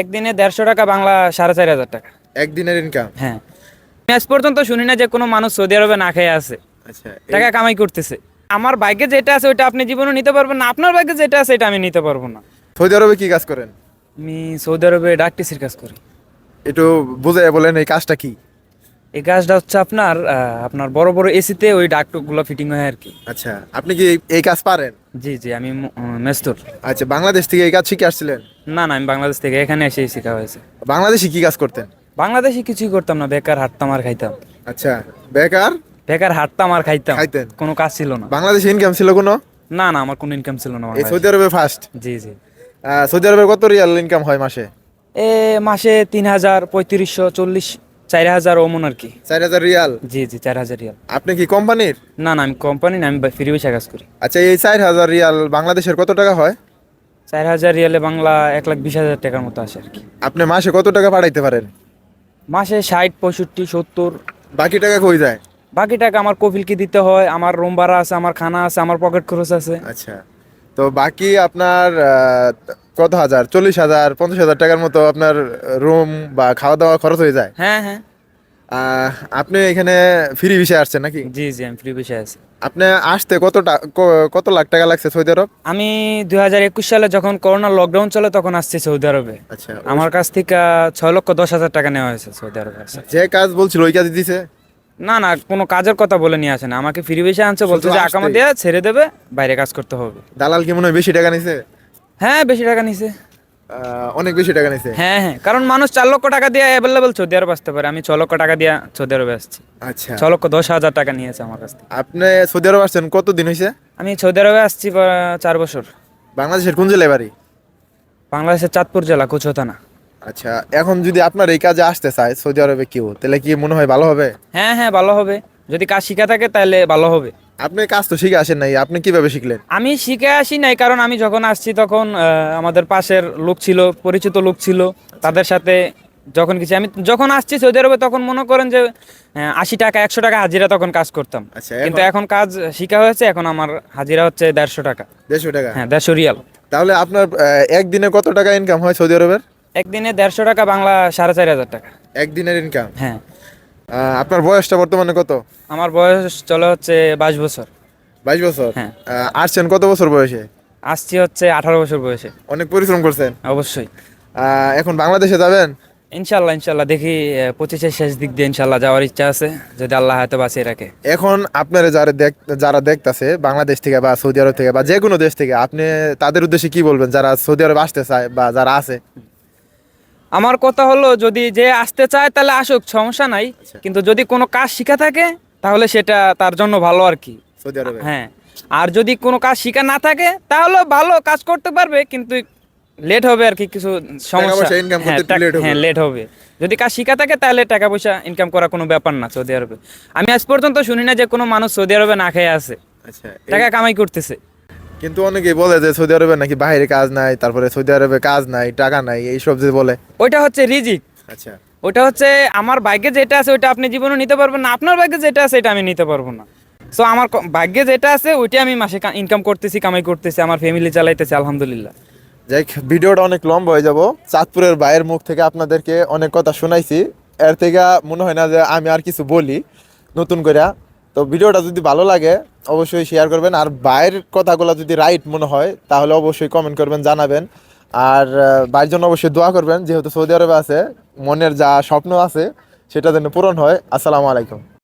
একদিনে দেড়শো টাকা বাংলা সাড়ে চার হাজার টাকা। একদিনের ইনকাম হ্যাঁ। আজ পর্যন্ত শুনি না যে কোনো মানুষ সৌদি আরবে না খেয়ে আছে। আচ্ছা টাকা কামাই করতেছে। আমার বাইকে যেটা আছে ওটা আপনি জীবনে নিতে পারবেন না। আপনার বাইকে যেটা আছে এটা আমি নিতে পারব না। সৌদি আরবে কি কাজ করেন? আমি সৌদি আরবে ডাকটিসির কাজ করি। একটু বুঝে বলেন এই কাজটা কি? এই কাজটা হচ্ছে আপনার আপনার বড় বড় এসিতে ওই ডাকটুকগুলো ফিটিং হয় আর কি। আচ্ছা আপনি কি এই- কাজ পারেন? জি জি আমি মেস্তুর আচ্ছা বাংলাদেশ থেকে এই কাজ শিখে আসছিলেন? না না আমি বাংলাদেশ থেকে এখানে এসেই শেখা হয়েছে। বাংলাদেশে কি কাজ করতেন? বাংলাদেশে কিছুই করতাম না বেকার হাঁটতাম আর খাইতাম। আচ্ছা বেকার? বেকার হাঁটতাম আর খাইতাম। খাইতেন। কোনো কাজ ছিল না। বাংলাদেশে ইনকাম ছিল কোনো? না না আমার কোনো ইনকাম ছিল না এই সৌদি আরবে ফার্স্ট জি জি। সৌদি আরবে কত রিয়াল ইনকাম হয় মাসে? এ মাসে তিন হাজার পঁয়ত্রিশশো চল্লিশ চার হাজার ওমন আর কি। চার হাজার রিয়াল? জি জি চার হাজার রিয়াল। আপনি কি কোম্পানির? না না আমি কোম্পানি না আমি ফ্রি বসে কাজ করি। আচ্ছা এই চার হাজার রিয়াল বাংলাদেশের কত টাকা হয়? চার হাজার রিয়ালে বাংলা এক লাখ বিশ হাজার টাকার মতো আসে আর কি। আপনি মাসে কত টাকা পাঠাইতে পারেন? মাসে ষাট পঁয়ষট্টি সত্তর। বাকি টাকা কই যায়? বাকি টাকা আমার কফিলকে দিতে হয় আমার রুম ভাড়া আছে আমার খানা আছে আমার পকেট খরচ আছে। আচ্ছা। তো বাকি আপনার কত হাজার? চল্লিশ হাজার পঞ্চাশ হাজার টাকার মতো আপনার রুম বা খাওয়া দাওয়া খরচ হয়ে যায়? হ্যাঁ হ্যাঁ। আপনি এখানে ফ্রি বিষয়ে আসছেন নাকি? জি জি আমি ফ্রি বসে আছি। আপনি আসতে কত কত লাখ টাকা লাগছে সৌদি আরব? আমি দুই হাজার একুশ সালে যখন করোনা লকডাউন চলে তখন আসছি সৌদি আরবে। আচ্ছা আমার কাছ থেকে ছয় লক্ষ দশ হাজার টাকা নেওয়া হয়েছে সৌদি আরবে যে কাজ বলছিল ওই কাজ দিছে? না না কোনো কাজের কথা বলে নিয়ে আসে না। আমাকে ফ্রি বেশি আনছে বলছে যে আকামা দিয়ে ছেড়ে দেবে বাইরে কাজ করতে হবে। দালাল কি মনে হয় বেশি টাকা নিছে? হ্যাঁ বেশি টাকা নিছে। অনেক বেশি টাকা নিছে? হ্যাঁ হ্যাঁ। কারণ মানুষ চার লক্ষ টাকা দিয়ে অ্যাভেলেবল সৌদি আরব আসতে পারে। আমি ছ লক্ষ টাকা দিয়ে সৌদি আরবে আসছি আচ্ছা। ছ লক্ষ দশ হাজার টাকা নিয়েছে আমার কাছ থেকে। আপনি সৌদি আরব আসছেন কত দিন হয়েছে আমি সৌদি আরবে আসছি চার বছর। বাংলাদেশের কোন জেলায় বাড়ি? বাংলাদেশের চাঁদপুর জেলা কোচো থানা। আচ্ছা এখন যদি আপনার এই কাজে আসতে চায় সৌদি আরবে কেউ তাহলে কি মনে হয় ভালো হবে? হ্যাঁ হ্যাঁ ভালো হবে। যদি কাজ শিখা থাকে তাহলে ভালো হবে। আপনি কাজ তো শিখে আসেন নাই আপনি কীভাবে শিখলেন? আমি শিখে আসি নাই কারণ আমি যখন আসছি তখন আহ, আমাদের পাশের লোক ছিল পরিচিত লোক ছিল তাদের সাথে যখন কিছু আমি যখন আসছি সৌদি আরবে তখন মনে করেন যে আশি টাকা একশো টাকা হাজিরা তখন কাজ করতাম। আচ্ছা, কিন্তু এখন? কাজ শিখা হয়েছে এখন আমার হাজিরা হচ্ছে দেড়শো টাকা। দেড়শো টাকা? হ্যাঁ দেড়শো রিয়াল। তাহলে আপনার আহ, একদিনে কত টাকা ইনকাম হয় সৌদি আরবের? একদিনে দেড়শো টাকা বাংলা সাড়ে চার হাজার টাকা। একদিনের ইনকাম হ্যাঁ। আপনার বয়সটা বর্তমানে কত? আমার বয়স চলে হচ্ছে বাইশ বছর। বাইশ বছর? হ্যাঁ। আসছেন কত বছর বয়সে? আসছি হচ্ছে আঠারো বছর বয়সে। অনেক পরিশ্রম করছেন? অবশ্যই। এখন বাংলাদেশে যাবেন? ইনশাল্লাহ ইনশাল্লাহ। দেখি পঁচিশের শেষ দিক দিয়ে ইনশাল্লাহ যাওয়ার ইচ্ছা আছে যদি আল্লাহ হয়তো বাঁচিয়ে রাখে। এখন আপনারা যারা দেখ যারা দেখতাছে বাংলাদেশ থেকে বা সৌদি আরব থেকে বা যে কোনো দেশ থেকে আপনি তাদের উদ্দেশ্যে কি বলবেন? যারা সৌদি আরব আসতে চায় বা যারা আছে? আমার কথা হলো যদি যে আসতে চায় তাহলে আসুক সমস্যা নাই। আচ্ছা। কিন্তু যদি কোনো কাজ শিখা থাকে তাহলে সেটা তার জন্য ভালো আর কি। সৌদি আরবে। হ্যাঁ। আর যদি কোনো কাজ শিখা না থাকে তাহলে ভালো কাজ করতে পারবে কিন্তু লেট হবে আর কি কিছু সমস্যা। হ্যাঁ, হবে। হ্যাঁ লেট হবে। যদি কাজ শিখা থাকে তাহলে টাকা পয়সা ইনকাম করা কোনো ব্যাপার না সৌদি আরবে। আমি আজ পর্যন্ত শুনি না যে কোনো মানুষ সৌদি আরবে না খেয়ে আছে। আচ্ছা টাকা কামাই করতেছে। কিন্তু অনেকেই বলে যে সৌদি আরবে নাকি বাইরে কাজ নাই তারপরে সৌদি আরবে কাজ নাই টাকা নাই এইসব যে বলে। ওইটা হচ্ছে রিজিক। আচ্ছা। ওটা হচ্ছে আমার ভাগ্যে যেটা আছে ওইটা আপনি জীবনে নিতে পারবেন না আপনার ভাগ্যে যেটা আছে এটা আমি নিতে পারব না। সো আমার ভাগ্যে যেটা আছে ওইটা আমি মাসে ইনকাম করতেছি কামাই করতেছি আমার ফ্যামিলি চালাইতেছি আলহামদুলিল্লাহ। যাই ভিডিওটা অনেক লম্বা হয়ে যাব। চাঁদপুরের ভাইয়ের মুখ থেকে আপনাদেরকে অনেক কথা শোনাইছি। এর থেকে মনে হয় না যে আমি আর কিছু বলি নতুন করে তো ভিডিওটা যদি ভালো লাগে, অবশ্যই শেয়ার করবেন। আর ভাইয়ের কথাগুলো যদি রাইট মনে হয়, তাহলে অবশ্যই কমেন্ট করবেন, জানাবেন। আর বাইর জন্য অবশ্যই দোয়া করবেন, যেহেতু সৌদি আরবে আছে, মনের যা স্বপ্ন আছে, সেটা যেন পূরণ হয়। আসসালামু আলাইকুম।